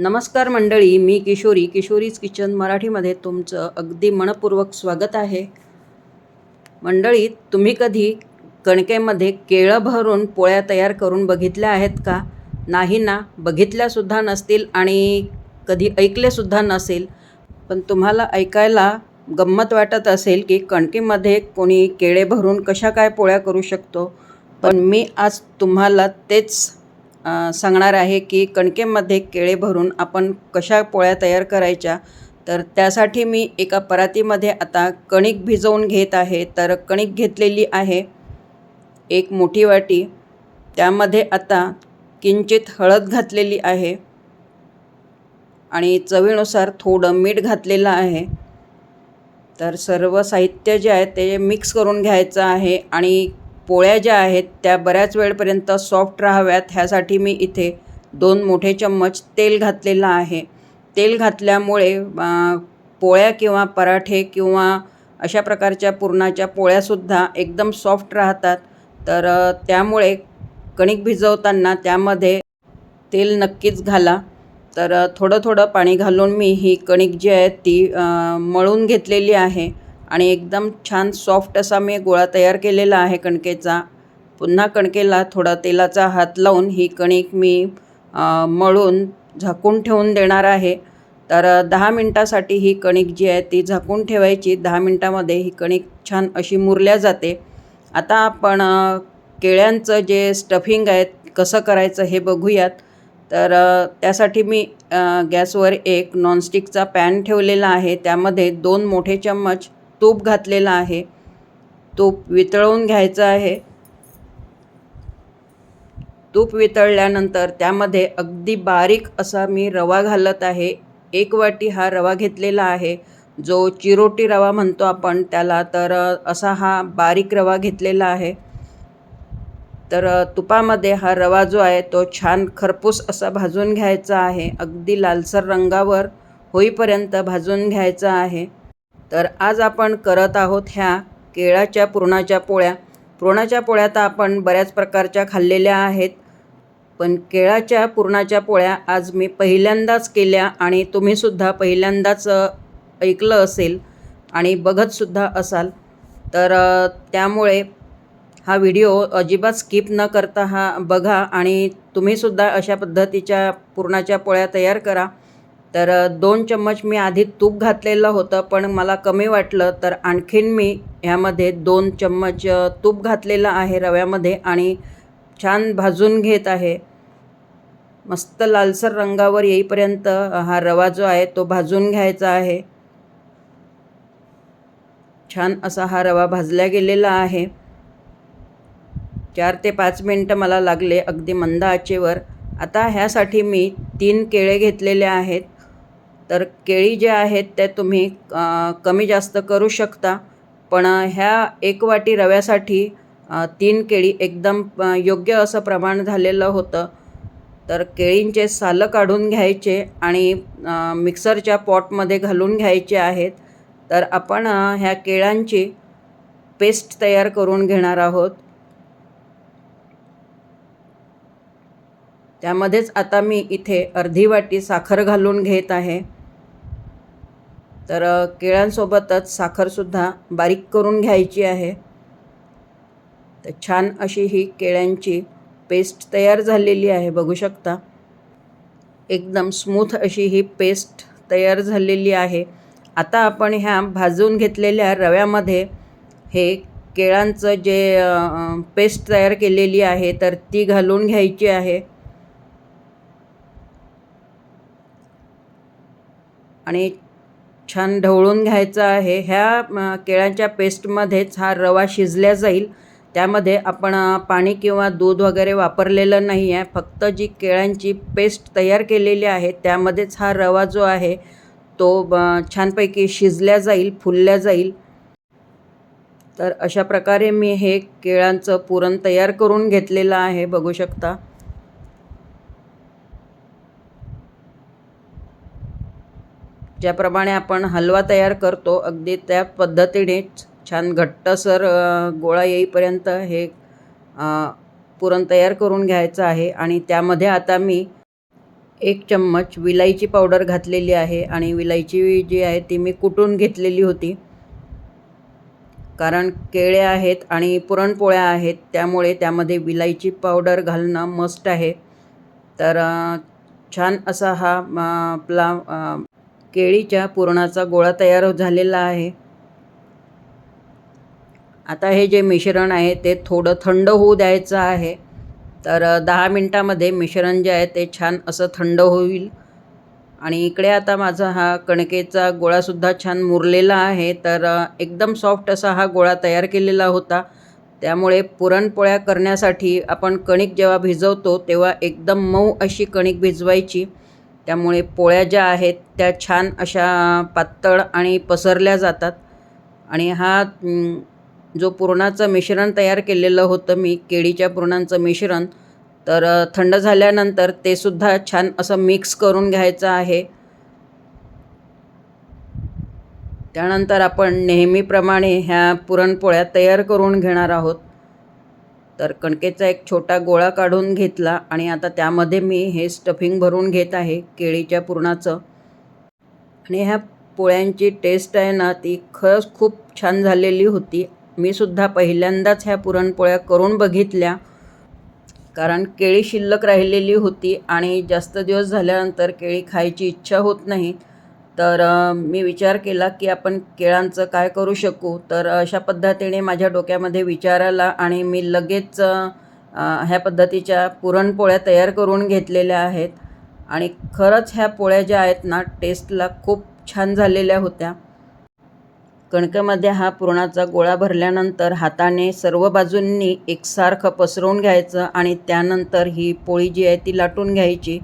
नमस्कार मंडळी मी किशोरी. किशोरीज किचन मराठीमध्ये तुमचं अगदी मनपूर्वक स्वागत आहे. मंडळी तुम्ही कधी कणकेमध्ये केळं भरून पोळ्या तयार करून बघितल्या आहेत का? नाही ना बघितल्यासुद्धा नसतील आणि कधी ऐकलेसुद्धा नसेल. पण तुम्हाला ऐकायला गंमत वाटत असेल की कणकेमध्ये कोणी केळे भरून कशा काय पोळ्या करू शकतो. पण मी आज तुम्हाला तेच सांगणार आहे की कणकेमध्ये केळे भरून आपण कशा पोळ्या तयार करायच्या? तर त्यासाठी मी एका परातीमध्ये आता कणिक भिजवून घेत आहे. तर कणिक घेतलेली आहे एक मोठी वाटी. त्यामध्ये आता किंचित हळद घातलेली आहे आणि चवीनुसार थोडं मीठ घातलेलं आहे. तर सर्व साहित्य जे आहे ते मिक्स करून घ्यायचं आहे आणि पोळ्या ज्या आहेत त्या बऱ्याच वेळपर्यंत सॉफ्ट राहाव्यात. ह्यासाठी मी इथे दोन मोठे चम्मच तेल घातलेलं आहे. तेल घातल्यामुळे पोळ्या किंवा पराठे किंवा अशा प्रकारच्या पुरणाच्या पोळ्यासुद्धा एकदम सॉफ्ट राहतात. तर त्यामुळे कणिक भिजवताना त्यामध्ये तेल नक्कीच घाला. तर थोडं थोडं पाणी घालून मी ही कणिक जी आहे ती मळून घेतलेली आहे. आणि एकदम छान सॉफ्ट असा मी गोळा तयार केलेला आहे कणकेचा. पुन्हा कणकेला थोडा तेलाचा हात लावून ही कणिक मी मळून झाकून ठेवून देणार आहे. तर दहा मिनटासाठी ही कणिक जी आहे ती झाकून ठेवायची. दहा मिनटामध्ये ही कणिक छान अशी मुरल्या जाते. आता आपण केळ्यांचं जे स्टफिंग आहे कसं करायचं हे बघूयात. तर त्यासाठी मी गॅसवर एक नॉनस्टिकचा पॅन ठेवलेला आहे. त्यामध्ये दोन मोठे चम्मच तूप घातलेलं आहे. तूप वितळवून घ्यायचं आहे. तूप वितळल्यानंतर त्यामध्ये अगदी बारीक असा मी रवा घालत आहे. एक वाटी हा रवा घेतलेला आहे. जो चिरोटी रवा म्हणतो आपण त्याला तर असा हा बारीक रवा घेतलेला आहे. तर तुपामध्ये हा रवा जो आहे तो छान खरपूस असा भाजून घ्यायचा आहे. अगदी लालसर रंगावर होईपर्यंत भाजून घ्यायचा आहे. तर आज आपण करत आहोत ह्या केळाच्या पुरणाच्या पोळ्या. पुरणाच्या पोळ्या तर आपण बऱ्याच प्रकारच्या खाल्लेल्या आहेत. पण केळाच्या पुरणाच्या पोळ्या आज मी पहिल्यांदाच केल्या आणि तुम्हीसुद्धा पहिल्यांदाच ऐकलं असेल आणि बघतसुद्धा असाल. तर त्यामुळे हा व्हिडिओ अजिबात स्किप न करता हा बघा आणि तुम्हीसुद्धा अशा पद्धतीच्या पुरणाच्या पोळ्या तयार करा. तर दोन चम्मच मी आधी तूप घातलेलं होतं पण मला कमी वाटलं तर आणखीन मी ह्यामध्ये दोन चम्मच तूप घातलेलं आहे रव्यामध्ये आणि छान भाजून घेत आहे. मस्त लालसर रंगावर येईपर्यंत हा रवा जो आहे तो भाजून घ्यायचा आहे. छान असा हा रवा भाजला गेलेला आहे. चार ते पाच मिनटं मला लागले अगदी मंद आचेवर. आता ह्यासाठी मी तीन केळे घेतलेले आहेत. तर केळी जे आहेत ते तुम्ही कमी जास्त करू शकता. पण ह्या एक वाटी रव्यासाठी तीन केळी एकदम योग्य असं प्रमाण झालेलं होतं. तर केळींचे सालं काढून घ्यायचे आणि मिक्सरच्या पॉटमध्ये घालून घ्यायचे आहेत. तर आपण ह्या केळांची पेस्ट तयार करून घेणार आहोत. त्यामध्येच आता मी इथे अर्धी वाटी साखर घालून घेत आहे. तर केळ्यांसोबतच साखरसुद्धा बारीक करून घ्यायची आहे. तर छान अशी ही केळ्यांची पेस्ट तयार झालेली आहे बघू शकता. एकदम स्मूथ अशी ही पेस्ट तयार झालेली आहे. आता आपण ह्या भाजून घेतलेल्या रव्यामध्ये हे केळांचं जे पेस्ट तयार केलेली आहे तर ती घालून घ्यायची आहे. आणि छान ढवळून घ्यायचं आहे. ह्या केळ्यांच्या पेस्टमध्येच हा रवा शिजल्या जाईल. त्यामध्ये आपण पाणी किंवा दूध वगैरे वापरलेलं नाही आहे फक्त जी केळ्यांची पेस्ट तयार केलेली आहे त्यामध्येच हा रवा जो आहे तो छानपैकी शिजल्या जाईल फुलल्या जाईल. तर अशा प्रकारे मी हे केळांचं पुरण तयार करून घेतलेलं आहे. बघू शकता. ज्याप्रमाणे आपण हलवा तयार करतो अगदी त्या पद्धतीनेच छान घट्टसर गोळा येईपर्यंत हे पुरण तयार करून घ्यायचं आहे. आणि त्यामध्ये आता मी एक चम्मच विलायची पावडर घातलेली आहे आणि विलायची जी आहे ती मी कुटून घेतलेली होती. कारण केळे आहेत आणि पुरणपोळ्या आहेत त्यामुळे त्यामध्ये विलायची पावडर घालणं मस्ट आहे. तर छान असा हा आपला केळीच्या पुरणाचा गोळा तयार झालेला आहे. आता हे जे मिश्रण आहे ते थोडं थंड होऊ द्यायचं आहे. तर दहा मिनटामध्ये मिश्रण जे आहे ते छान असं थंड होईल. आणि इकडे आता माझा हा कणकेचा गोळासुद्धा छान मुरलेला आहे. तर एकदम सॉफ्ट असा हा गोळा तयार केलेला होता. त्यामुळे पुरणपोळ्या करण्यासाठी आपण कणिक जेव्हा भिजवतो तेव्हा एकदम मऊ अशी कणिक भिजवायची. त्यामुळे पोळ्या ज्या आहेत त्या छान अशा पातळ आणि पसरल्या जातात. आणि हा जो पुरणाचं मिश्रण तयार केलेलं होतं मी केळीच्या पुरणांचं मिश्रण तर थंड झाल्यानंतर ते सुद्धा छान असं मिक्स करून घ्यायचं आहे. त्यानंतर आपण नेहमीप्रमाणे ह्या पुरणपोळ्या तयार करून घेणार आहोत. तर कणकेचा एक छोटा गोळा काढून घेतला आणि आता त्यामध्ये मी हे स्टफिंग भरून घेत आहे केळीच्या पुरणाचं. आणि ह्या पोळ्यांची टेस्ट आहे ना ती खरंच खूप छान झालेली होती. मी सुद्धा पहिल्यांदाच ह्या पुरणपोळ्या करून बघितल्या. कारण केळी शिल्लक राहिलेली होती आणि जास्त दिवस झाल्यानंतर केळी खायची इच्छा होत नाही. तर मी विचार केला की आपण केळांचं काय करू शकू? तर अशा पद्धतीने माझ्या डोक्यामध्ये विचार आला आणि मी लगेच ह्या पद्धतीच्या पुरणपोळ्या तयार करून घेतलेल्या आहेत. आणि खरंच ह्या पोळ्या ज्या आहेत ना टेस्टला खूप छान झालेल्या होत्या. कणकेमध्ये हा पुरणाचा गोळा भरल्यानंतर हाताने सर्व बाजूंनी एकसारखं पसरवून घ्यायचं आणि त्यानंतर ही पोळी जी आहे ती लाटून घ्यायची.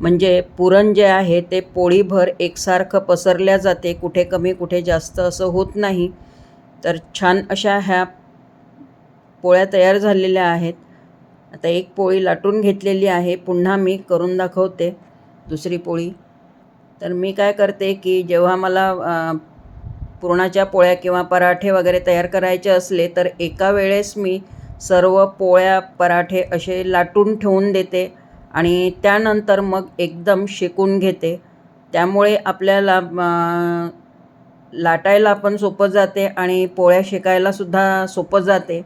म्हणजे पुरण जे आहे ते पोळीभर एकसारखं पसरल्या जाते कुठे कमी कुठे जास्त असं होत नाही. तर छान अशा ह्या पोळ्या तयार झालेल्या आहेत. आता एक पोळी लाटून घेतलेली आहे पुन्हा मी करून दाखवते दुसरी पोळी. तर मी काय करते की जेव्हा मला पुरणाच्या पोळ्या किंवा पराठे वगैरे तयार करायचे असले तर एका वेळेस मी सर्व पोळ्या पराठे असे लाटून ठेवून देते. आणि त्यानंतर मग एकदम शेकून घेते. त्यामुळे आपल्याला लाटायला पण सोपं जाते आणि पोळ्या शेकायलासुद्धा सोपं जाते.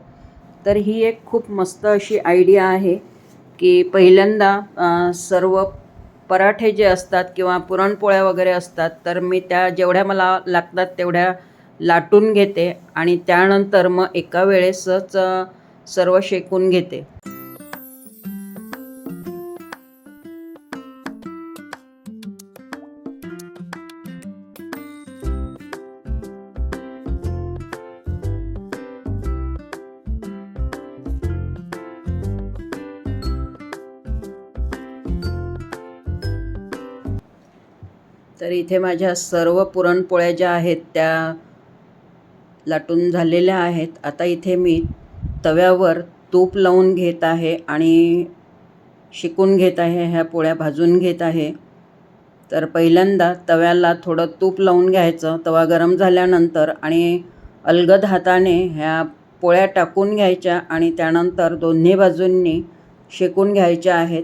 तर ही एक खूप मस्त अशी आयडिया आहे की पहिल्यांदा सर्व पराठे जे असतात किंवा पुरणपोळ्या वगैरे असतात तर मी त्या जेवढ्या मला लागतात तेवढ्या लाटून घेते आणि त्यानंतर मग एका वेळेसच सर्व शेकून घेते. तर इथे माझ्या सर्व पुरणपोळ्या ज्या आहेत त्या लाटून झालेल्या आहेत. आता इथे मी तव्यावर तूप लावून घेत आहे आणि शिकून घेत आहे ह्या पोळ्या भाजून घेत आहे. तर पहिल्यांदा तव्याला थोडं तूप लावून घ्यायचं. तवा गरम झाल्यानंतर आणि अलगद हाताने ह्या पोळ्या टाकून घ्यायच्या आणि त्यानंतर दोन्ही बाजूंनी शेकून घ्यायच्या आहेत.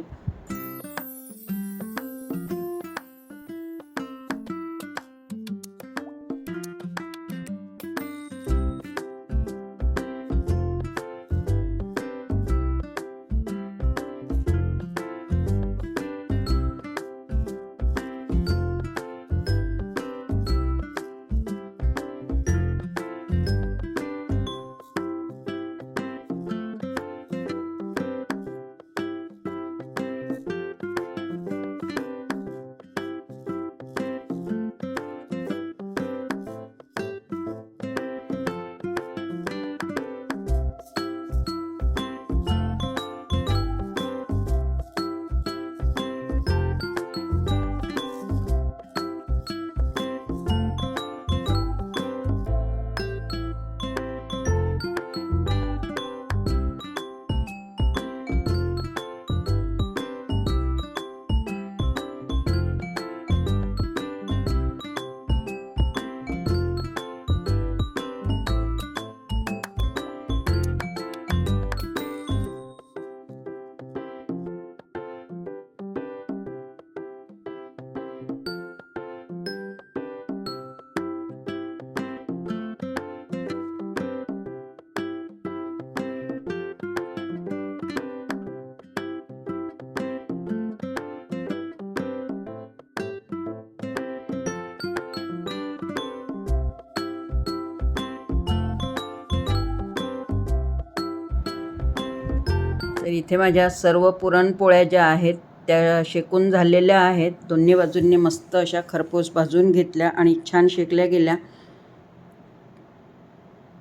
तर इथे माझ्या सर्व पुरणपोळ्या ज्या आहेत त्या शेकून झालेल्या आहेत. दोन्ही बाजूंनी मस्त अशा खरपूस भाजून घेतल्या आणि छान शेकल्या गेल्या.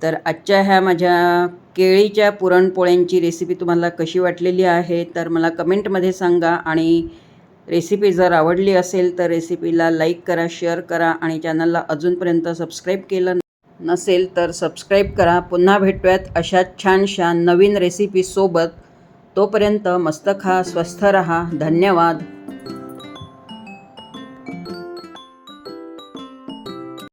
तर आजच्या ह्या माझ्या केळीच्या पुरणपोळ्यांची रेसिपी तुम्हाला कशी वाटलेली आहे तर मला कमेंटमध्ये सांगा. आणि रेसिपी जर आवडली असेल तर रेसिपीला लाईक करा शेअर करा आणि चॅनलला अजूनपर्यंत सबस्क्राईब केलं नसेल तर सबस्क्राईब करा. पुन्हा भेटूयात अशा छानशा नवीन रेसिपीसोबत तोपर्यंत मस्तक हा स्वस्थ रहा. धन्यवाद.